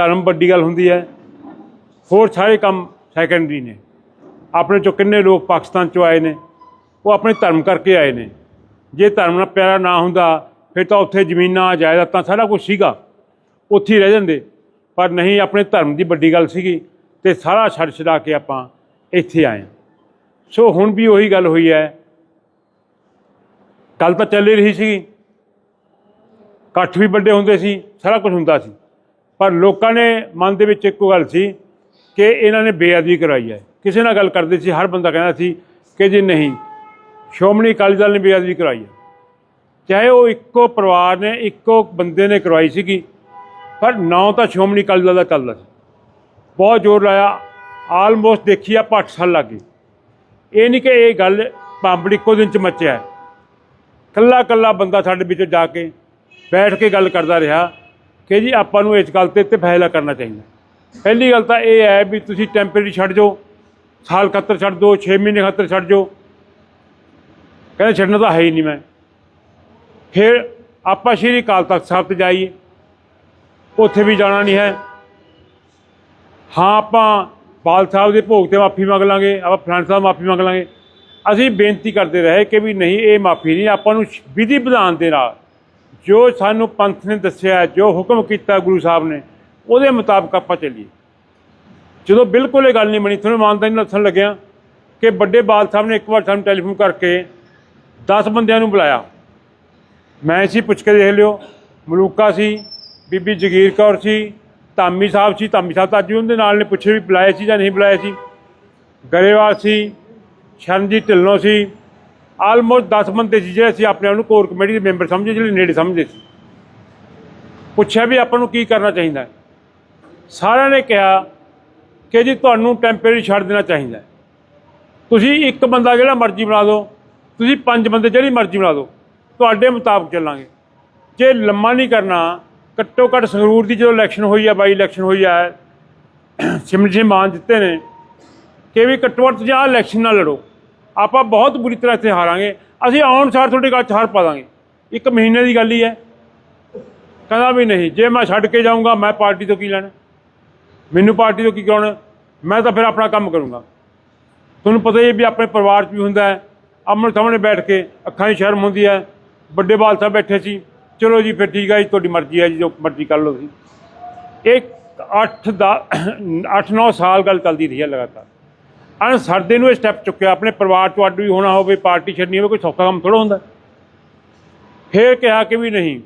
ਧਰਮ ਵੱਡੀ ਗੱਲ ਹੁੰਦੀ ਹੈ। ਹੋਰ ਸਾਰੇ ਕੰਮ ਸੈਕੰਡਰੀ ਨੇ। ਆਪਣੇ ਚੋਂ ਕਿੰਨੇ ਲੋਕ ਪਾਕਿਸਤਾਨ ਚੋਂ ਆਏ ਨੇ, ਉਹ ਆਪਣੇ ਧਰਮ ਕਰਕੇ ਆਏ ਨੇ। ਜੇ ਧਰਮ ਨਾਲ ਪਿਆਰਾ ਨਾ ਹੁੰਦਾ, ਫਿਰ ਤਾਂ ਉੱਥੇ ਜ਼ਮੀਨਾਂ, ਜਾਇਦਾਦਾਂ ਸਾਰਾ ਕੁਝ ਸੀਗਾ। ਉੱਥੇ ਹੀ ਰਹਿ ਜਾਂਦੇ। ਪਰ ਨਹੀਂ, ਆਪਣੇ ਧਰਮ ਦੀ ਵੱਡੀ ਗੱਲ ਸੀਗੀ ਤੇ ਸਾਰਾ ਛੱਡ ਛਡਾ ਕੇ ਆਪਾਂ ਇੱਥੇ ਆਏ ਸੋ ਹੁਣ ਵੀ ਉਹੀ ਗੱਲ ਹੋਈ ਹੈ। ਕੱਲ ਤਾਂ ਚੱਲ ਰਹੀ ਸੀਗੀ। ਇਕੱਠ ਵੀ ਵੱਡੇ ਹੁੰਦੇ ਸੀ, ਸਾਰਾ ਕੁਝ ਹੁੰਦਾ ਸੀ। ਪਰ ਲੋਕਾਂ ਨੇ ਮਨ ਦੇ ਵਿੱਚ ਇੱਕੋ ਗੱਲ ਸੀ ਕਿ ਇਹਨਾਂ ਨੇ ਬੇਅਦਬੀ ਕਰਾਈ ਹੈ। ਕਿਸੇ ਨਾਲ ਗੱਲ ਕਰਦੇ ਸੀ, ਹਰ ਬੰਦਾ ਕਹਿੰਦਾ ਸੀ ਕਿ ਜੀ ਨਹੀਂ, ਸ਼੍ਰੋਮਣੀ ਅਕਾਲੀ ਦਲ ਨੇ ਬੇਅਦਬੀ ਕਰਾਈ ਹੈ। ਚਾਹੇ ਉਹ ਇੱਕੋ ਪਰਿਵਾਰ ਨੇ, ਇੱਕੋ ਬੰਦੇ ਨੇ ਕਰਵਾਈ ਸੀਗੀ, ਪਰ ਨਾਂ ਤਾਂ ਸ਼੍ਰੋਮਣੀ ਅਕਾਲੀ ਦਲ ਦਾ ਚੱਲਦਾ ਸੀ। ਬਹੁਤ ਜ਼ੋਰ ਲਾਇਆ ਆਲਮੋਸਟ ਦੇਖੀ ਆ, ਭੱਠ ਸਾਲ ਲੱਗ ਗਈ। ਇਹ ਨਹੀਂ ਕਿ ਇਹ ਗੱਲ ਪਾਂਬੜੀ ਇੱਕੋ ਦਿਨ ਚ ਮੱਚਿਆ ਹੈ। ਕੱਲਾ ਕੱਲਾ ਬੰਦਾ ਸਾਡੇ ਵਿੱਚੋਂ ਜਾ ਕੇ ਬੈਠ ਕੇ ਗੱਲ ਕਰਦਾ ਰਿਹਾ। ਕਿ ਜੀ ਆਪਾਂ ਨੂੰ ਇਸ ਗੱਲ ਤੇ ਤੇ ਫੈਸਲਾ ਕਰਨਾ ਚਾਹੀਦਾ। ਪਹਿਲੀ ਗੱਲ ਤਾਂ ਇਹ ਹੈ ਵੀ ਤੁਸੀਂ ਟੈਂਪਰੇਰੀ ਛੱਡ ਜਾਓ, ਸਾਲ ਖੱਤਰ ਛੱਡ ਦਿਓ 6 ਮਹੀਨੇ ਖੱਤਰ ਛੱਡ ਜਾਓ। ਕਹਿੰਦੇ ਛੱਡਣਾ ਤਾਂ ਹੈ ਹੀ ਨਹੀਂ ਮੈਂ। ਫਿਰ ਆਪਾਂ ਸ਼੍ਰੀ ਅਕਾਲ ਤਖਤ ਸਾਹਿਬ ਤੇ ਜਾਈਏ। ਉੱਥੇ ਵੀ ਜਾਣਾ ਨਹੀਂ ਹੈ। ਹਾਂ, ਆਪਾਂ ਬਾਲ ਸਾਹਿਬ ਦੇ ਭੋਗ ਤੇ ਮਾਫੀ ਮੰਗ ਲਾਂਗੇ, ਆਪਾਂ ਫਲਾਣੇ ਸਾਹਿਬ ਮਾਫੀ ਮੰਗ ਲਾਂਗੇ। ਅਸੀਂ ਬੇਨਤੀ ਕਰਦੇ ਰਹੇ ਕਿ ਵੀ ਨਹੀਂ, ਇਹ ਮਾਫੀ ਨਹੀਂ, ਆਪਾਂ ਨੂੰ ਵਿਧੀ ਵਿਧਾਨ ਦੇ ਨਾਲ ਜੋ ਸਾਨੂੰ ਪੰਥ ਨੇ ਦੱਸਿਆ, ਜੋ ਹੁਕਮ ਕੀਤਾ ਗੁਰੂ ਸਾਹਿਬ ਨੇ, ਉਹਦੇ ਮੁਤਾਬਕ ਆਪਾਂ ਚੱਲੀਏ। ਜਦੋਂ ਬਿਲਕੁਲ ਇਹ ਗੱਲ ਨਹੀਂ ਬਣੀ, ਤੁਹਾਨੂੰ ਇਮਾਨਦਾਰੀ ਨਾਲ ਦੱਸਣ ਲੱਗਿਆ ਕਿ ਵੱਡੇ ਬਾਲ ਸਾਹਿਬ ਨੇ ਇੱਕ ਵਾਰ ਸਾਨੂੰ ਟੈਲੀਫੋਨ ਕਰਕੇ 10 ਬੰਦਿਆਂ ਨੂੰ ਬੁਲਾਇਆ। ਮੈਂ ਸੀ, ਪੁੱਛ ਕੇ ਦੇਖ ਲਿਓ। ਮਲੂਕਾ ਸੀ, ਬੀਬੀ ਜਗੀਰ ਕੌਰ ਸੀ, ਧਾਮੀ ਸਾਹਿਬ ਸੀ, ਧਾਮੀ ਸਾਹਿਬ ਤਾਂ ਅੱਜ ਉਹਦੇ ਨਾਲ ਨੇ, ਪੁੱਛੇ ਵੀ ਬੁਲਾਏ ਸੀ ਜਾਂ ਨਹੀਂ ਬੁਲਾਇਆ ਸੀ। ਗਰੇਵਾਲ ਸੀ, ਸ਼ਰਨਜੀਤ ਢਿੱਲੋਂ ਸੀ ਆਲਮੋਸਟ 10 ਬੰਦੇ ਸੀ ਜਿਹੜੇ ਅਸੀਂ ਆਪਣੇ ਆਪ ਨੂੰ ਕੋਰ ਕਮੇਟੀ ਦੇ ਮੈਂਬਰ ਸਮਝੇ, ਜਿਹੜੇ ਨੇੜੇ ਸਮਝਦੇ ਸੀ। ਪੁੱਛਿਆ ਵੀ ਆਪਾਂ ਨੂੰ ਕੀ ਕਰਨਾ ਚਾਹੀਦਾ ਹੈ। ਸਾਰਿਆਂ ਨੇ ਕਿਹਾ ਕਿ ਜੀ ਤੁਹਾਨੂੰ ਟੈਂਪਰੇਰੀ ਛੱਡ ਦੇਣਾ ਚਾਹੀਦਾ ਤੁਸੀਂ ਇੱਕ ਬੰਦਾ ਜਿਹੜਾ ਮਰਜ਼ੀ ਬਣਾ ਦਿਓ, ਤੁਸੀਂ ਪੰਜ ਬੰਦੇ ਜਿਹੜੀ ਮਰਜ਼ੀ ਬਣਾ ਦਿਓ, ਤੁਹਾਡੇ ਮੁਤਾਬਕ ਚੱਲਾਂਗੇ। ਜੇ ਲੰਮਾ ਨਹੀਂ ਕਰਨਾ, ਘੱਟੋ ਘੱਟ ਸੰਗਰੂਰ ਦੀ ਜਦੋਂ ਇਲੈਕਸ਼ਨ ਹੋਈ ਆ, ਬਾਈ ਇਲੈਕਸ਼ਨ ਹੋਈ ਆ ਸਿਮਰਨ ਸਿੰਘ ਮਾਨ ਜਿੱਤੇ ਨੇ, ਕਿ ਵੀ ਘੱਟੋ ਘੱਟ ਜਾਂ ਆਹ ਇਲੈਕਸ਼ਨ ਨਾਲ ਲੜੋ। ਆਪਾਂ ਬਹੁਤ ਬੁਰੀ ਤਰ੍ਹਾਂ ਇੱਥੇ ਹਾਰਾਂਗੇ। ਅਸੀਂ ਆਉਣ ਸਾਰ ਤੁਹਾਡੇ ਗੱਲ ਹਾਰ ਪਾ ਦਾਂਗੇ। ਇੱਕ ਮਹੀਨੇ ਦੀ ਗੱਲ ਹੀ ਹੈ। ਕਹਿੰਦਾ ਵੀ ਨਹੀਂ, ਜੇ ਮੈਂ ਛੱਡ ਕੇ ਜਾਊਂਗਾ, ਮੈਂ ਪਾਰਟੀ ਤੋਂ ਕੀ ਲੈਣਾ? ਮੈਨੂੰ ਪਾਰਟੀ ਤੋਂ ਕੀ ਕਰਾਉਣਾ? ਮੈਂ ਤਾਂ ਫਿਰ ਆਪਣਾ ਕੰਮ ਕਰੂੰਗਾ। ਤੁਹਾਨੂੰ ਪਤਾ ਹੀ ਹੈ ਵੀ ਆਪਣੇ ਪਰਿਵਾਰ 'ਚ ਵੀ ਹੁੰਦਾ ਹੈ। ਆਮਣੇ ਸਾਹਮਣੇ ਬੈਠ ਕੇ ਅੱਖਾਂ 'ਚ ਸ਼ਰਮ ਹੁੰਦੀ ਹੈ। ਵੱਡੇ ਬਾਲ ਸਾਹਿਬ ਬੈਠੇ ਸੀ। ਚਲੋ ਜੀ, ਫਿਰ ਠੀਕ ਹੈ ਜੀ, ਤੁਹਾਡੀ ਮਰਜ਼ੀ ਹੈ ਜੀ, ਜੋ ਮਰਜ਼ੀ ਕਰ ਲਓ ਤੁਸੀਂ। ਇਹ 8 ਦਾ 8-9 ਸਾਲ ਗੱਲ ਚੱਲਦੀ ਰਹੀ ਹੈ ਲਗਾਤਾਰ। ਅਣ ਸਰਦੇ ਨੂੰ ਇਹ ਸਟੈਪ ਚੁੱਕਿਆ, ਆਪਣੇ ਪਰਿਵਾਰ ਤੋਂ ਅੱਡ ਵੀ ਹੋਣਾ ਹੋਵੇ, ਪਾਰਟੀ ਛੱਡਣੀ ਹੋਵੇ, ਕੋਈ ਸੌਖਾ ਕੰਮ ਥੋੜਾ ਹੁੰਦਾ। ਫੇਰ ਕਿਹਾ ਕਿ ਵੀ ਨਹੀਂ,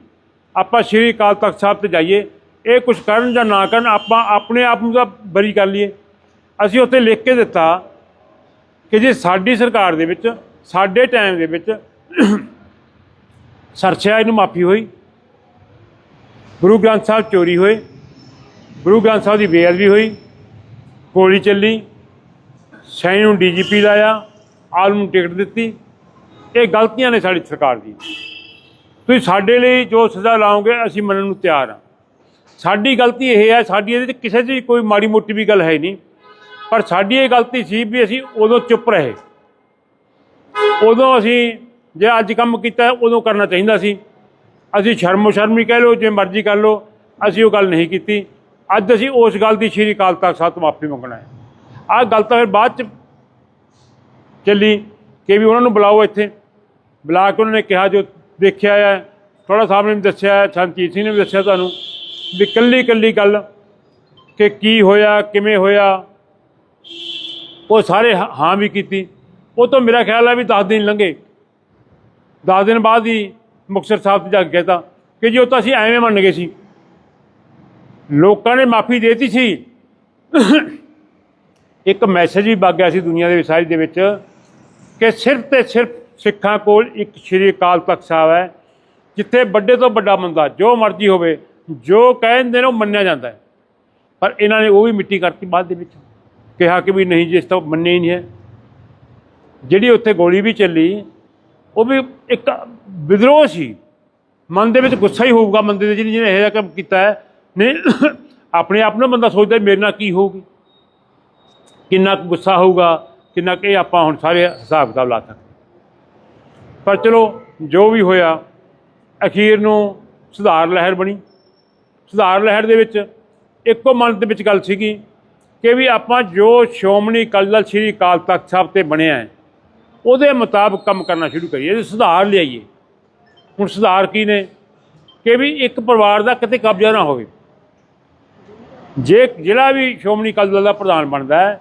ਆਪਾਂ ਸ਼੍ਰੀ ਅਕਾਲ ਤਖਤ ਸਾਹਿਬ ਤੇ ਜਾਈਏ, ਇਹ ਕੁਝ ਕਰਨ ਜਾਂ ਨਾ ਕਰਨ, ਆਪਾਂ ਆਪਣੇ ਆਪ ਨੂੰ ਤਾਂ ਬਰੀ ਕਰ ਲਈਏ। ਅਸੀਂ ਉੱਥੇ ਲਿਖ ਕੇ ਦਿੱਤਾ ਕਿ ਜੇ ਸਾਡੀ ਸਰਕਾਰ ਦੇ ਵਿੱਚ, ਸਾਡੇ ਟਾਈਮ ਦੇ ਵਿੱਚ ਸਰਛਿਆ ਨੂੰ ਮਾਫੀ ਹੋਈ, ਗੁਰੂ ਗ੍ਰੰਥ ਸਾਹਿਬ ਚੋਰੀ ਹੋਏ, ਗੁਰੂ ਗ੍ਰੰਥ ਸਾਹਿਬ ਦੀ ਬੇਅਦਬੀ ਹੋਈ, ਗੋਲੀ ਚੱਲੀ ਸੈਣੀ ਨੂੰ ਡੀਜੀਪੀ ਲਾਇਆ ਆਲਮ ਨੂੰ ਟਿਕਟ ਦਿੱਤੀ। ਇਹ ਗਲਤੀਆਂ ਨੇ ਸਾਡੀ ਸਰਕਾਰ ਦੀ। ਤੁਸੀਂ ਸਾਡੇ ਲਈ ਜੋ ਸਜ਼ਾ ਲਾਓਗੇ, ਅਸੀਂ ਮੰਨਣ ਨੂੰ ਤਿਆਰ ਹਾਂ। ਸਾਡੀ ਗਲਤੀ ਇਹ ਹੈ, ਸਾਡੀ ਇਹਦੇ 'ਚ ਕਿਸੇ 'ਚ ਕੋਈ ਮਾੜੀ ਮੋਟੀ ਵੀ ਗੱਲ ਹੈ ਨਹੀਂ। ਪਰ ਸਾਡੀ ਇਹ ਗਲਤੀ ਸੀ ਵੀ ਅਸੀਂ ਉਦੋਂ ਚੁੱਪ ਰਹੇ। ਉਦੋਂ ਅਸੀਂ ਜੇ ਅੱਜ ਕੰਮ ਕੀਤਾ, ਉਦੋਂ ਕਰਨਾ ਚਾਹੀਦਾ ਸੀ। ਅਸੀਂ ਸ਼ਰਮੋ ਸ਼ਰਮੀ ਕਹਿ ਲਓ, ਜੇ ਮਰਜ਼ੀ ਕਰ ਲਓ, ਅਸੀਂ ਉਹ ਗੱਲ ਨਹੀਂ ਕੀਤੀ। ਅੱਜ ਅਸੀਂ ਉਸ ਗੱਲ ਦੀ ਸ਼੍ਰੀ ਅਕਾਲ ਤਖਤ ਸਾਹਿਬ ਤੋਂ ਮਾਫੀ ਮੰਗਣਾ ਹੈ। ਆਹ ਗੱਲ ਤਾਂ ਫਿਰ ਬਾਅਦ ਚ ਚੱਲੀ ਕਿ ਵੀ ਉਹਨਾਂ ਨੂੰ ਬੁਲਾਓ ਇੱਥੇ। ਬੁਲਾ ਕੇ ਉਹਨਾਂ ਨੇ ਕਿਹਾ ਜੋ ਦੇਖਿਆ ਹੈ ਥੋੜਾ ਸਾਹਿਬ ਨੇ ਵੀ ਦੱਸਿਆ ਹੈ ਸਿੰਘ ਨੇ ਵੀ ਦੱਸਿਆ ਤੁਹਾਨੂੰ ਵੀ ਕੱਲੀ ਕੱਲੀ ਗੱਲ ਕਿ ਕੀ ਹੋਇਆ, ਕਿਵੇਂ ਹੋਇਆ। ਉਹ ਸਾਰੇ ਹ- ਹਾਂ ਵੀ ਕੀਤੀ। ਉਹ ਤੋਂ ਮੇਰਾ ਖਿਆਲ ਹੈ ਵੀ 10 ਦਿਨ ਲੰਘੇ। 10 ਦਿਨ ਬਾਅਦ ਹੀ ਮੁਕਤਸਰ ਸਾਹਿਬ ਤੇ ਜਾ ਕੇ ਕਹਿਤਾ ਕਿ ਜੀ ਉਹ ਤਾਂ ਅਸੀਂ ਐਵੇਂ ਮੰਨ ਗਏ ਸੀ। ਲੋਕਾਂ ਨੇ ਮਾਫੀ ਦੇਤੀ ਸੀ। ਇੱਕ ਮੈਸੇਜ ਵੀ ਵਗ ਗਿਆ ਸੀ ਦੁਨੀਆ ਦੇ ਵਿਸਾਰੀ ਦੇ ਵਿੱਚ ਕਿ ਸਿਰਫ ਤੇ ਸਿਰਫ ਸਿੱਖਾਂ ਕੋਲ ਇੱਕ ਸ਼੍ਰੀ ਅਕਾਲ ਤਖਤ ਸਾਹਿਬ ਹੈ, ਜਿੱਥੇ ਵੱਡੇ ਤੋਂ ਵੱਡਾ ਬੰਦਾ ਜੋ ਮਰਜ਼ੀ ਹੋਵੇ, ਜੋ ਕਹਿੰਦੇ ਨੇ ਉਹ ਮੰਨਿਆ ਜਾਂਦਾ ਹੈ। ਪਰ ਇਹਨਾਂ ਨੇ ਉਹ ਵੀ ਮਿੱਟੀ ਕਰਤੀ ਬਾਅਦ ਦੇ ਵਿੱਚ, ਕਿਹਾ ਕਿ ਵੀ ਨਹੀਂ ਜਿਸ ਤੋਂ ਮੰਨੇ ਹੀ ਨਹੀਂ ਹੈ। ਜਿਹੜੀ ਉੱਥੇ ਗੋਲੀ ਵੀ ਚੱਲੀ, ਉਹ ਵੀ ਇੱਕ ਵਿਦਰੋਹ ਸੀ। ਮਨ ਦੇ ਵਿੱਚ ਗੁੱਸਾ ਹੀ ਹੋਊਗਾ ਬੰਦੇ ਦੇ ਜਿਹਨੇ ਜਿਹਨੇ ਇਹ ਜਿਹਾ ਕੰਮ ਕੀਤਾ ਹੈ। ਨਹੀਂ, ਆਪਣੇ ਆਪ ਨੂੰ ਬੰਦਾ ਸੋਚਦਾ ਮੇਰੇ ਨਾਲ ਕੀ ਹੋਊਗੀ। ਕਿੰਨਾ ਕੁ ਗੁੱਸਾ ਹੋਊਗਾ, ਕਿੰਨਾ ਕਿ ਆਪਾਂ ਹੁਣ ਸਾਰੇ ਹਿਸਾਬ ਕਿਤਾਬ ਲਾ ਸਕਦੇ ਪਰ ਚਲੋ, ਜੋ ਵੀ ਹੋਇਆ, ਅਖੀਰ ਨੂੰ ਸੁਧਾਰ ਲਹਿਰ ਬਣੀ। ਸੁਧਾਰ ਲਹਿਰ ਦੇ ਵਿੱਚ ਇੱਕੋ ਮਨ ਦੇ ਵਿੱਚ ਗੱਲ ਸੀਗੀ ਕਿ ਵੀ ਆਪਾਂ ਜੋ ਸ਼੍ਰੋਮਣੀ ਅਕਾਲੀ ਦਲ ਸ੍ਰੀ ਅਕਾਲ ਤਖਤ ਸਾਹਿਬ ਤੇ ਬਣਿਆ ਹੈ, ਉਹਦੇ ਮੁਤਾਬਕ ਕੰਮ ਕਰਨਾ ਸ਼ੁਰੂ ਕਰੀਏ, ਇਹਦੇ ਸੁਧਾਰ ਲਿਆਈਏ। ਹੁਣ ਸੁਧਾਰ ਕੀ ਨੇ? ਕਿ ਵੀ ਇੱਕ ਪਰਿਵਾਰ ਦਾ ਕਿਤੇ ਕਬਜ਼ਾ ਨਾ ਹੋਵੇ। ਜੇ ਜਿਹੜਾ ਵੀ ਸ਼੍ਰੋਮਣੀ ਅਕਾਲੀ ਦਲ ਦਾ ਪ੍ਰਧਾਨ ਬਣਦਾ ਹੈ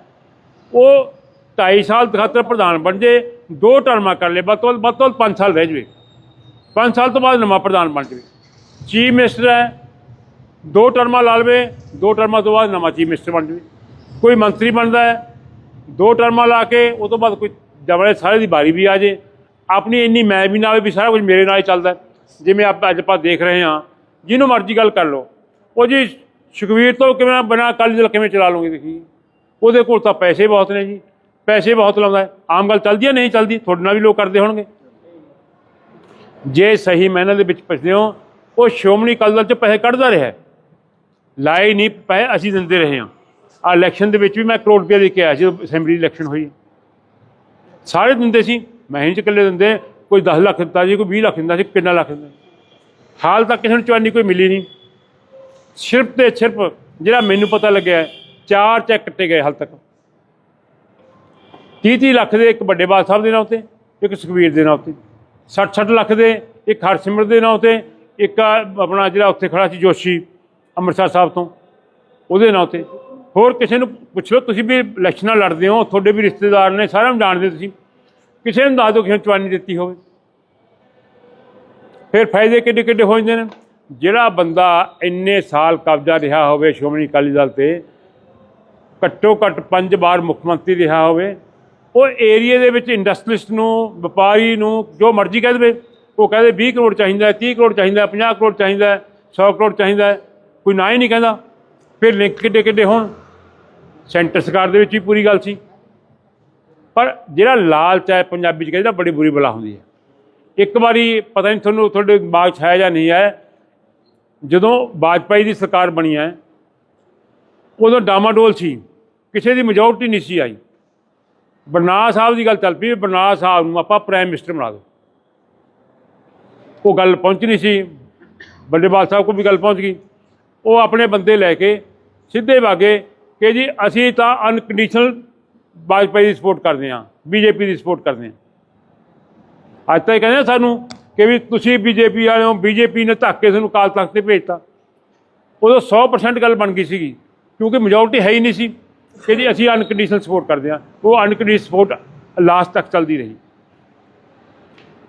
ਉਹ 2.5 ਸਾਲ ਖਾਤਰ ਪ੍ਰਧਾਨ ਬਣ ਜੇ, ਦੋ ਟਰਮਾਂ ਕਰ ਲੇ, ਵੱਧ ਤੋਂ ਵੱਧ ਵੱਧ ਤੋਂ 5 ਸਾਲ ਰਹਿ ਜਵੇ। 5 ਸਾਲ ਤੋਂ ਬਾਅਦ ਨਵਾਂ ਪ੍ਰਧਾਨ ਬਣ ਜਵੇ। ਚੀਫ ਮਿਨਿਸਟਰ ਹੈ, ਦੋ ਟਰਮਾਂ ਲਾ ਲਵੇ, ਦੋ ਟਰਮਾਂ ਤੋਂ ਬਾਅਦ ਨਵਾਂ ਚੀਫ ਮਿਨਿਸਟਰ ਬਣ ਜਵੇ। ਕੋਈ ਮੰਤਰੀ ਬਣਦਾ ਹੈ, ਦੋ ਟਰਮਾਂ ਲਾ ਕੇ, ਉਹ ਤੋਂ ਬਾਅਦ ਕੋਈ ਜਬੜੇ ਸਾਰੇ ਦੀ ਬਾਰੀ ਵੀ ਆ ਜੇ। ਆਪਣੀ ਇੰਨੀ ਮੈਂ ਵੀ ਨਾ ਹੋਵੇ ਵੀ ਸਾਰਾ ਕੁਝ ਮੇਰੇ ਨਾਲ ਹੀ ਚੱਲਦਾ ਜਿਵੇਂ ਆਪਾਂ ਅੱਜ ਆਪਾਂ ਦੇਖ ਰਹੇ ਹਾਂ, ਜਿਹਨੂੰ ਮਰਜ਼ੀ ਗੱਲ ਕਰ ਲਓ। ਉਹ ਜੀ ਸੁਖਵੀਰ ਤੋਂ ਕਿਵੇਂ ਬਣਾ, ਅਕਾਲੀ ਦਲ ਕਿਵੇਂ ਚਲਾ ਲਓਗੇ ਦੇਖੀ? ਉਹਦੇ ਕੋਲ ਤਾਂ ਪੈਸੇ ਬਹੁਤ ਨੇ ਜੀ। ਪੈਸੇ ਬਹੁਤ ਲਾਉਂਦਾ ਆਮ ਗੱਲ ਚੱਲਦੀ ਹੈ, ਨਹੀਂ ਚੱਲਦੀ, ਤੁਹਾਡੇ ਨਾਲ ਵੀ ਲੋਕ ਕਰਦੇ ਹੋਣਗੇ। ਜੇ ਸਹੀ ਮੈਨਾਂ ਦੇ ਵਿੱਚ ਪੁੱਛਦੇ ਹੋ, ਉਹ ਸ਼੍ਰੋਮਣੀ ਅਕਾਲੀ ਦਲ ਚ ਪੈਸੇ ਕੱਢਦਾ ਰਿਹਾ ਹੈ। ਲਾਏ ਨਹੀਂ, ਪੈਸੇ ਅਸੀਂ ਦਿੰਦੇ ਰਹੇ ਹਾਂ। ਆ ਇਲੈਕਸ਼ਨ ਦੇ ਵਿੱਚ ਵੀ ਮੈਂ ਕਰੋੜ ਰੁਪਏ ਦੇ ਕੇ ਆਇਆ ਸੀ ਜਦੋਂ ਅਸੈਂਬਲੀ ਇਲੈਕਸ਼ਨ ਹੋਈ। ਸਾਰੇ ਦਿੰਦੇ ਸੀ। ਮੈਂ ਹੀ ਚ ਇਕੱਲੇ ਦਿੰਦੇ। ਕੋਈ 10 ਲੱਖ ਦਿੱਤਾ ਜੀ ਕੋਈ 20 ਲੱਖ ਦਿੰਦਾ ਸੀ, ਕਿੰਨਾ ਲੱਖ ਦਿੰਦਾ ਹਾਲ ਤੱਕ ਕਿਸੇ ਨੂੰ ਚਵਾਨੀ ਕੋਈ ਮਿਲੀ ਨਹੀਂ। ਸਿਰਫ ਤੇ ਸਿਰਫ ਜਿਹੜਾ ਮੈਨੂੰ ਪਤਾ ਲੱਗਿਆ ਚਾਰ ਚੈੱਕ ਕੱਟੇ ਗਏ ਹਾਲ ਤੱਕ। 30 30 ਲੱਖ ਦੇ ਇੱਕ ਵੱਡੇ ਬਾਦ ਸਾਹਿਬ ਦੇ ਨਾਂ ਤੇ, ਇੱਕ ਸੁਖਵੀਰ ਦੇ ਨਾਂ ਤੇ 60 60 ਲੱਖ ਦੇ ਇੱਕ ਹਰਸਿਮਰਤ ਦੇ ਨਾਂ ਤੇ, ਇੱਕ ਆਪਣਾ ਜਿਹੜਾ ਉੱਥੇ ਖੜਾ ਸੀ ਜੋਸ਼ੀ ਅੰਮ੍ਰਿਤਸਰ ਸਾਹਿਬ ਤੋਂ, ਉਹਦੇ ਨਾਂ ਤੇ। ਹੋਰ ਕਿਸੇ ਨੂੰ ਪੁੱਛ ਲਓ, ਤੁਸੀਂ ਵੀ ਇਲੈਕਸ਼ਨਾਂ ਲੜਦੇ ਹੋ, ਤੁਹਾਡੇ ਵੀ ਰਿਸ਼ਤੇਦਾਰ ਨੇ, ਸਾਰਿਆਂ ਨੂੰ ਜਾਣਦੇ ਤੁਸੀਂ। ਕਿਸੇ ਨੂੰ ਦੱਸ ਦਿਓ ਕਿਸੇ ਨੂੰ ਚਵਾਨੀ ਦਿੱਤੀ ਹੋਵੇ। ਫਿਰ ਫਾਇਦੇ ਕਿੱਡੇ ਕਿੱਡੇ ਹੋ ਜਾਂਦੇ ਨੇ। ਜਿਹੜਾ ਬੰਦਾ ਇੰਨੇ ਸਾਲ ਕਬਜ਼ਾ ਰਿਹਾ ਹੋਵੇ ਸ਼੍ਰੋਮਣੀ ਅਕਾਲੀ ਦਲ ਤੇ ਘੱਟੋ ਘੱਟ ਪੰਜ ਵਾਰ ਮੁੱਖ ਮੰਤਰੀ ਰਿਹਾ ਹੋਵੇ, ਉਹ ਏਰੀਏ ਦੇ ਵਿੱਚ ਇੰਡਸਟਰੀਲਿਸਟ ਨੂੰ, ਵਪਾਰੀ ਨੂੰ, ਜੋ ਮਰਜ਼ੀ ਕਹਿ ਦੇਵੇ, ਉਹ ਕਹਦੇ 20 ਕਰੋੜ ਚਾਹੀਦਾ ਹੈ 30 ਕਰੋੜ ਚਾਹੀਦਾ ਹੈ 50 ਕਰੋੜ ਚਾਹੀਦਾ ਹੈ 100 ਕਰੋੜ ਚਾਹੀਦਾ, ਕੋਈ ਨਾ ਹੀ ਨਹੀਂ ਕਹਿੰਦਾ। ਫਿਰ ਲਿੰਕ ਕਿੱਡੇ ਕਿੱਡੇ ਹੋਣ? ਸੈਂਟਰ ਸਰਕਾਰ ਦੇ ਵਿੱਚ ਵੀ ਪੂਰੀ ਗੱਲ ਸੀ। ਪਰ ਜਿਹੜਾ ਲਾਲਚ ਹੈ ਪੰਜਾਬੀ ਚ ਕਹਿੰਦਾ ਬੜੀ ਬੁਰੀ ਬਲਾ ਹੁੰਦੀ ਹੈ। ਇੱਕ ਵਾਰੀ ਪਤਾ ਨਹੀਂ ਤੁਹਾਨੂੰ ਤੁਹਾਡੇ ਦਿਮਾਗ 'ਚ ਹੈ ਜਾਂ ਨਹੀਂ ਹੈ, ਜਦੋਂ ਵਾਜਪਾਈ ਦੀ ਸਰਕਾਰ ਬਣੀ ਹੈ, ਉਦੋਂ ਡਾਮਾਡੋਲ ਸੀ। ਕਿਸੇ ਦੀ ਮੈਜੋਰਟੀ ਨਹੀਂ ਸੀ ਆਈ। ਬਰਨਾਲਾ ਸਾਹਿਬ ਦੀ ਗੱਲ ਚੱਲ ਪਈ ਵੀ ਬਰਨਾਲਾ ਸਾਹਿਬ ਨੂੰ ਆਪਾਂ ਪ੍ਰਾਈਮ ਮਿਨਿਸਟਰ ਬਣਾ ਦਿਓ। ਉਹ ਗੱਲ ਪਹੁੰਚਣੀ ਸੀ। ਬੱਲੇਬਾਲ ਸਾਹਿਬ ਕੋਲ ਵੀ ਗੱਲ ਪਹੁੰਚ ਗਈ। ਉਹ ਆਪਣੇ ਬੰਦੇ ਲੈ ਕੇ ਸਿੱਧੇ ਵਾਗੇ ਕਿ ਜੀ ਅਸੀਂ ਤਾਂ ਅਨਕੰਡੀਸ਼ਨਲ ਵਾਜਪਾਈ ਦੀ ਸਪੋਰਟ ਕਰਦੇ ਹਾਂ, ਬੀਜੇਪੀ ਦੀ ਸਪੋਰਟ ਕਰਦੇ ਹਾਂ। ਅੱਜ ਤਾਂ ਇਹ ਕਹਿੰਦੇ ਸਾਨੂੰ ਕਿ ਵੀ ਤੁਸੀਂ ਬੀਜੇਪੀ ਵਾਲੇ ਹੋ ਬੀਜੇਪੀ ਨੇ ਧੱਕ ਕੇ ਤੁਹਾਨੂੰ ਕਾਲ ਤਖਤ ਤੇ ਭੇਜਤਾ। ਉਦੋਂ 100% ਗੱਲ ਬਣ ਗਈ ਸੀਗੀ, ਕਿਉਂਕਿ ਮੈਜੋਰਟੀ ਹੈ ਹੀ ਨਹੀਂ ਸੀ। ਕਿ ਜੀ ਅਸੀਂ ਅਨਕੰਡੀਸ਼ਨਲ ਸਪੋਰਟ ਕਰਦੇ ਹਾਂ। ਉਹ ਅਨਕੰਡੀਸ਼ਨਲ ਸਪੋਰਟ ਲਾਸਟ ਤੱਕ ਚੱਲਦੀ ਰਹੀ।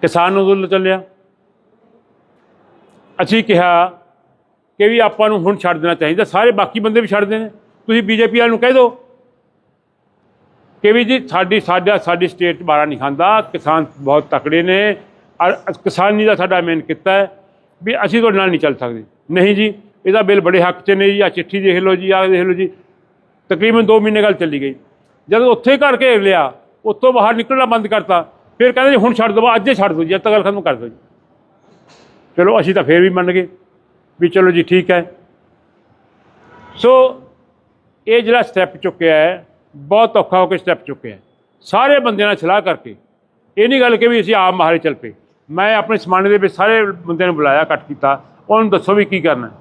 ਕਿਸਾਨ ਅੰਦੋਲਨ ਚੱਲਿਆ। ਅਸੀਂ ਕਿਹਾ ਕਿ ਵੀ ਆਪਾਂ ਨੂੰ ਹੁਣ ਛੱਡ ਦੇਣਾ ਚਾਹੀਦਾ। ਸਾਰੇ ਬਾਕੀ ਬੰਦੇ ਵੀ ਛੱਡਦੇ ਨੇ। ਤੁਸੀਂ ਬੀਜੇਪੀ ਵਾਲਿਆਂ ਨੂੰ ਕਹਿ ਦਿਓ ਕਿ ਵੀ ਜੀ ਸਾਡੀ ਸਾਡਾ ਸਾਡੀ ਸਟੇਟ 'ਚ ਬਾਰਾ ਨਹੀਂ ਖਾਂਦਾ। ਕਿਸਾਨ ਬਹੁਤ ਤਕੜੇ ਨੇ। ਔਰ ਕਿਸਾਨੀ ਦਾ ਸਾਡਾ ਮੇਨ ਕਿੱਤਾ ਹੈ ਵੀ ਅਸੀਂ ਤੁਹਾਡੇ ਨਾਲ ਨਹੀਂ ਚੱਲ ਸਕਦੇ। ਨਹੀਂ ਜੀ, ਇਹਦਾ ਬਿੱਲ ਬੜੇ ਹੱਕ 'ਚ ਨੇ ਜੀ। ਆ ਚਿੱਠੀ ਦੇਖ ਲਓ ਜੀ ਆ ਦੇਖ ਲਓ ਜੀ। ਤਕਰੀਬਨ 2 ਮਹੀਨੇ ਗੱਲ ਚੱਲੀ ਗਈ ਜਦੋਂ ਉੱਥੇ ਘਰ ਘੇਰ ਲਿਆ ਉੱਥੋਂ ਬਾਹਰ ਨਿਕਲਣਾ ਬੰਦ ਕਰਤਾ ਫਿਰ ਕਹਿੰਦੇ ਜੀ ਹੁਣ ਛੱਡ ਦਵਾ ਅੱਜ ਹੀ ਛੱਡ ਦਿਓ ਜੀ ਅੱਜ ਤੱਕ ਗੱਲ ਖਤਮ ਕਰ ਦਿਓ ਜੀ ਚਲੋ ਅਸੀਂ ਤਾਂ ਫੇਰ ਵੀ ਮੰਨ ਗਏ ਵੀ ਚਲੋ ਜੀ ਠੀਕ ਹੈ ਸੋ ਇਹ ਜਿਹੜਾ ਸਟੈਪ ਚੁੱਕਿਆ ਹੈ ਬਹੁਤ ਔਖਾ ਹੋ ਕੇ ਸਟੈਪ ਚੁੱਕਿਆ ਹੈ ਸਾਰੇ ਬੰਦਿਆਂ ਨਾਲ ਸਲਾਹ ਕਰਕੇ ਇਹ ਨਹੀਂ ਗੱਲ ਕਿ ਵੀ ਅਸੀਂ ਆਪ ਮਾਰੇ ਚੱਲ ਪਏ ਮੈਂ ਆਪਣੇ ਸਮਾਨੇ ਦੇ ਵਿੱਚ ਸਾਰੇ ਬੰਦਿਆਂ ਨੂੰ ਬੁਲਾਇਆ ਇਕੱਠ ਕੀਤਾ ਉਹਨੂੰ ਦੱਸੋ ਵੀ ਕੀ ਕਰਨਾ ਹੈ।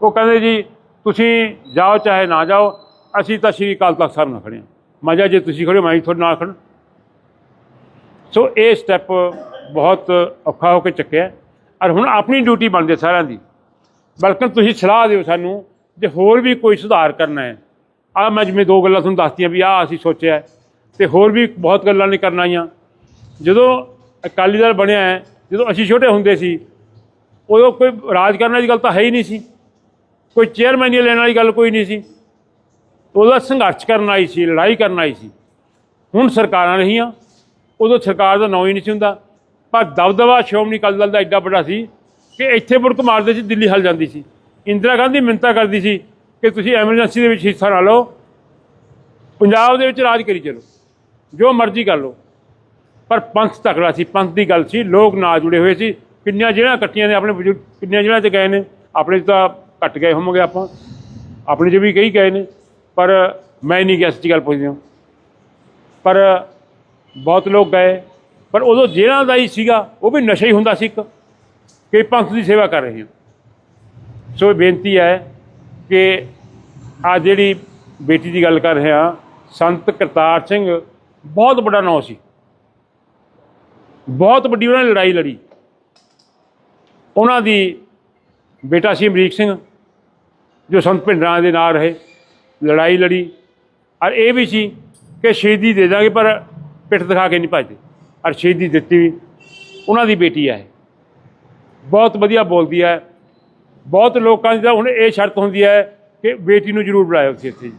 ਉਹ ਕਹਿੰਦੇ ਜੀ ਤੁਸੀਂ ਜਾਓ ਚਾਹੇ ਨਾ ਜਾਓ ਅਸੀਂ ਤਾਂ ਸ਼੍ਰੀ ਅਕਾਲ ਤਖਤ ਸਾਹਿਬ ਨਾਲ ਖੜੇ ਹਾਂ। ਮੈਂ ਜੇ ਤੁਸੀਂ ਖੜੇ ਹੋ, ਮੈਂ ਤੁਹਾਡੇ ਨਾਲ ਖੜਾ ਸੋ ਇਹ ਸਟੈਪ ਬਹੁਤ ਔਖਾ ਹੋ ਕੇ ਚੱਕਿਆ ਔਰ ਹੁਣ ਆਪਣੀ ਡਿਊਟੀ ਬਣਦੀ ਸਾਰਿਆਂ ਦੀ। ਬਲਕਿ ਤੁਸੀਂ ਸਲਾਹ ਦਿਓ ਸਾਨੂੰ ਜੇ ਹੋਰ ਵੀ ਕੋਈ ਸੁਧਾਰ ਕਰਨਾ ਹੈ। ਆ ਮੈਂ ਜਿਵੇਂ ਦੋ ਗੱਲਾਂ ਤੁਹਾਨੂੰ ਦੱਸਤੀਆਂ ਵੀ ਆਹ ਅਸੀਂ ਸੋਚਿਆ ਹੈ, ਤੇ ਹੋਰ ਵੀ ਬਹੁਤ ਗੱਲਾਂ ਨੇ ਕਰਨ ਆਈਆਂ। ਜਦੋਂ ਅਕਾਲੀ ਦਲ ਬਣਿਆ ਹੈ ਜਦੋਂ ਅਸੀਂ ਛੋਟੇ ਹੁੰਦੇ ਸੀ ਉਦੋਂ ਕੋਈ ਰਾਜ ਕਰਨ ਵਾਲੀ ਗੱਲ ਤਾਂ ਹੈ ਹੀ ਨਹੀਂ ਸੀ। ਕੋਈ ਚੇਅਰਮੈਨੀ ਲੈਣ ਵਾਲੀ ਗੱਲ ਕੋਈ ਨਹੀਂ ਸੀ। ਉਹਦਾ ਸੰਘਰਸ਼ ਕਰਨ ਆਈ ਸੀ, ਲੜਾਈ ਕਰਨ ਆਈ ਸੀ। ਹੁਣ ਸਰਕਾਰਾਂ ਰਹੀਆਂ, ਉਦੋਂ ਸਰਕਾਰ ਦਾ ਨਾਂ ਹੀ ਨਹੀਂ ਸੀ ਹੁੰਦਾ। ਪਰ ਦਬਦਬਾ ਸ਼੍ਰੋਮਣੀ ਅਕਾਲੀ ਦਲ ਦਾ ਐਡਾ ਵੱਡਾ ਸੀ ਕਿ ਇੱਥੇ ਮੁੜਕ ਮਾਰਦੇ ਸੀ ਦਿੱਲੀ ਹਲ ਜਾਂਦੀ ਸੀ। ਇੰਦਰਾ ਗਾਂਧੀ ਮਿੰਤਾ ਕਰਦੀ ਸੀ ਕਿ ਤੁਸੀਂ ਐਮਰਜੈਂਸੀ ਦੇ ਵਿੱਚ ਹਿੱਸਾ ਨਾ ਲਓ, ਪੰਜਾਬ ਦੇ ਵਿੱਚ ਰਾਜ ਕਰੀ ਚਲੋ, ਜੋ ਮਰਜ਼ੀ ਕਰ ਲਓ। ਪਰ ਪੰਥ ਤਕੜਾ ਸੀ, ਪੰਥ ਦੀ ਗੱਲ ਸੀ, ਲੋਕ ਨਾਲ ਜੁੜੇ ਹੋਏ ਸੀ। ਕਿੰਨੀਆਂ ਜਿਹੜੀਆਂ ਕੱਟੀਆਂ ਨੇ ਆਪਣੇ ਬਜ਼ੁਰਗ, ਕਿੰਨੀਆਂ ਜਿਹੜੀਆਂ 'ਚ ਗਏ ਨੇ। ਆਪਣੇ 'ਚ ਤਾਂ ਕੱਟ ਗਏ ਹੋਵਾਂਗੇ ਆਪਾਂ। ਆਪਣੇ 'ਚ ਵੀ ਕਈ ਗਏ ਨੇ। ਪਰ ਮੈਂ ਨਹੀਂ ਗਿਆ ਸੱਚੀ ਗੱਲ ਪੁੱਛਦੇ ਹਾਂ। ਪਰ ਬਹੁਤ ਲੋਕ ਗਏ। ਪਰ ਉਦੋਂ ਜਿਹੜਾ ਦਾ ਹੀ ਸੀਗਾ, ਉਹ ਵੀ ਨਸ਼ਾ ਹੀ ਹੁੰਦਾ ਸੀ ਇੱਕ, ਕਿ ਪੰਥ ਦੀ ਸੇਵਾ ਕਰ ਰਹੇ ਹਾਂ ਸੋ ਇਹ ਬੇਨਤੀ ਹੈ ਕਿ ਆ ਜਿਹੜੀ ਬੇਟੀ ਦੀ ਗੱਲ ਕਰ ਰਿਹਾ, ਸੰਤ ਕਰਤਾਰ ਸਿੰਘ, ਬਹੁਤ ਵੱਡਾ ਨਾਂ ਸੀ। ਬਹੁਤ ਵੱਡੀ ਉਹਨਾਂ ਨੇ ਲੜਾਈ ਲੜੀ। ਉਹਨਾਂ ਦੀ ਬੇਟਾ ਸੀ ਅਮਰੀਕ ਸਿੰਘ, ਜੋ ਸੰਤ ਭਿੰਡਰਾਂ ਦੇ ਨਾਲ ਰਹੇ। ਲੜਾਈ ਲੜੀ। ਔਰ ਇਹ ਵੀ ਸੀ ਕਿ ਸ਼ਹੀਦੀ ਦੇ ਦਾਂਗੇ, ਪਰ ਪਿੱਠ ਦਿਖਾ ਕੇ ਨਹੀਂ ਭੱਜਦੇ। ਔਰ ਸ਼ਹੀਦੀ ਦਿੱਤੀ ਵੀ। ਉਹਨਾਂ ਦੀ ਬੇਟੀ ਹੈ ਇਹ। ਬਹੁਤ ਵਧੀਆ ਬੋਲਦੀ ਹੈ ਬਹੁਤ ਲੋਕਾਂ ਦੀ ਤਾਂ ਹੁਣ ਇਹ ਸ਼ਰਤ ਹੁੰਦੀ ਹੈ ਕਿ ਬੇਟੀ ਨੂੰ ਜ਼ਰੂਰ ਬੁਲਾਇਓ ਤੁਸੀਂ ਇੱਥੇ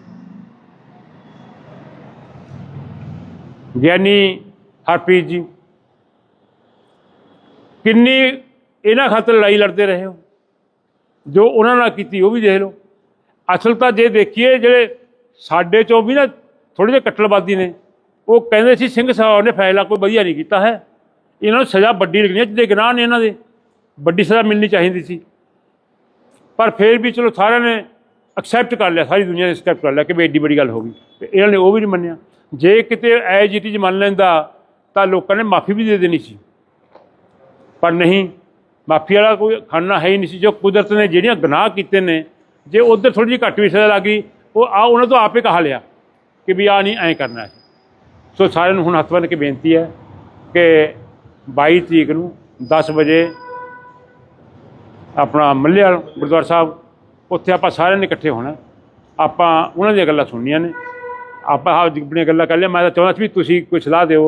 ਗਿਆਨੀ ਹਰਪ੍ਰੀਤ ਜੀ, ਕਿੰਨੀ ਇਹਨਾਂ ਖਾਤਰ ਲੜਾਈ ਲੜਦੇ ਰਹੇ ਹੋ। ਜੋ ਉਹਨਾਂ ਨਾਲ ਕੀਤੀ ਉਹ ਵੀ ਦੇਖ ਲਓ। ਅਸਲ ਤਾਂ ਜੇ ਦੇਖੀਏ, ਜਿਹੜੇ ਸਾਡੇ ਚੋਂ ਵੀ ਨਾ ਥੋੜੇ ਜਿਹੇ ਕੱਟੜਵਾਦੀ ਨੇ, ਉਹ ਕਹਿੰਦੇ ਸੀ ਸਿੰਘ ਸਾਹਿਬ ਨੇ ਫੈਸਲਾ ਕੋਈ ਵਧੀਆ ਨਹੀਂ ਕੀਤਾ ਹੈ। ਇਹਨਾਂ ਨੂੰ ਸਜ਼ਾ ਵੱਡੀ ਲੱਗਣੀ ਹੈ, ਜਿਹਦੇ ਗੁਨਾਹ ਨੇ ਇਹਨਾਂ ਦੇ, ਵੱਡੀ ਸਜ਼ਾ ਮਿਲਣੀ ਚਾਹੀਦੀ ਸੀ। ਪਰ ਫਿਰ ਵੀ ਚਲੋ ਸਾਰਿਆਂ ਨੇ ਐਕਸੈਪਟ ਕਰ ਲਿਆ, ਸਾਰੀ ਦੁਨੀਆ ਨੇ ਐਕਸੈਪਟ ਕਰ ਲਿਆ ਕਿ ਵੀ ਐਡੀ ਬੜੀ ਗੱਲ ਹੋ ਗਈ। ਤੇ ਇਹਨਾਂ ਨੇ ਉਹ ਵੀ ਨਹੀਂ ਮੰਨਿਆ। ਜੇ ਕਿਤੇ ਐ ਜੀ ਮੰਨ ਲੈਂਦਾ, ਤਾਂ ਲੋਕਾਂ ਨੇ ਮਾਫੀ ਵੀ ਦੇ ਦੇਣੀ ਸੀ। ਪਰ ਨਹੀਂ, ਮਾਫੀ ਵਾਲਾ ਕੋਈ ਖਾਨਾ ਹੈ ਹੀ ਨਹੀਂ ਸੀ। ਜੋ ਕੁਦਰਤ ਨੇ ਜਿਹੜੀਆਂ ਗੁਨਾਹ ਕੀਤੇ ਨੇ ਜੇ ਉਧਰ ਥੋੜੀ ਜਿਹੀ ਘੱਟ ਵੀ ਸਜ਼ਾ ਲੱਗੀ ਉਹ ਆ ਉਹਨਾਂ ਤੋਂ ਆਪੇ ਕਹਾ ਲਿਆ ਕਿ ਵੀ ਆ ਨਹੀਂ, ਐਂ ਕਰਨਾ ਹੈ। ਸੋ ਸਾਰਿਆਂ ਨੂੰ ਹੁਣ ਹੱਥ ਬੰਨ੍ਹ ਕੇ ਬੇਨਤੀ ਹੈ ਕਿ 22 ਤਰੀਕ ਨੂੰ 10 ਵਜੇ ਆਪਣਾ ਮੱਲਿਆ ਗੁਰਦੁਆਰਾ ਸਾਹਿਬ, ਉੱਥੇ ਆਪਾਂ ਸਾਰਿਆਂ ਨੇ ਇਕੱਠੇ ਹੋਣਾ। ਆਪਾਂ ਉਹਨਾਂ ਦੀਆਂ ਗੱਲਾਂ ਸੁਣਨੀਆਂ ਨੇ। ਆਪਾਂ ਆਪਣੀਆਂ ਗੱਲਾਂ ਕਰ ਲਿਆ ਮੈਂ ਤਾਂ ਚਾਹੁੰਦਾ ਸੀ ਵੀ ਤੁਸੀਂ ਕੋਈ ਸਲਾਹ ਦਿਓ।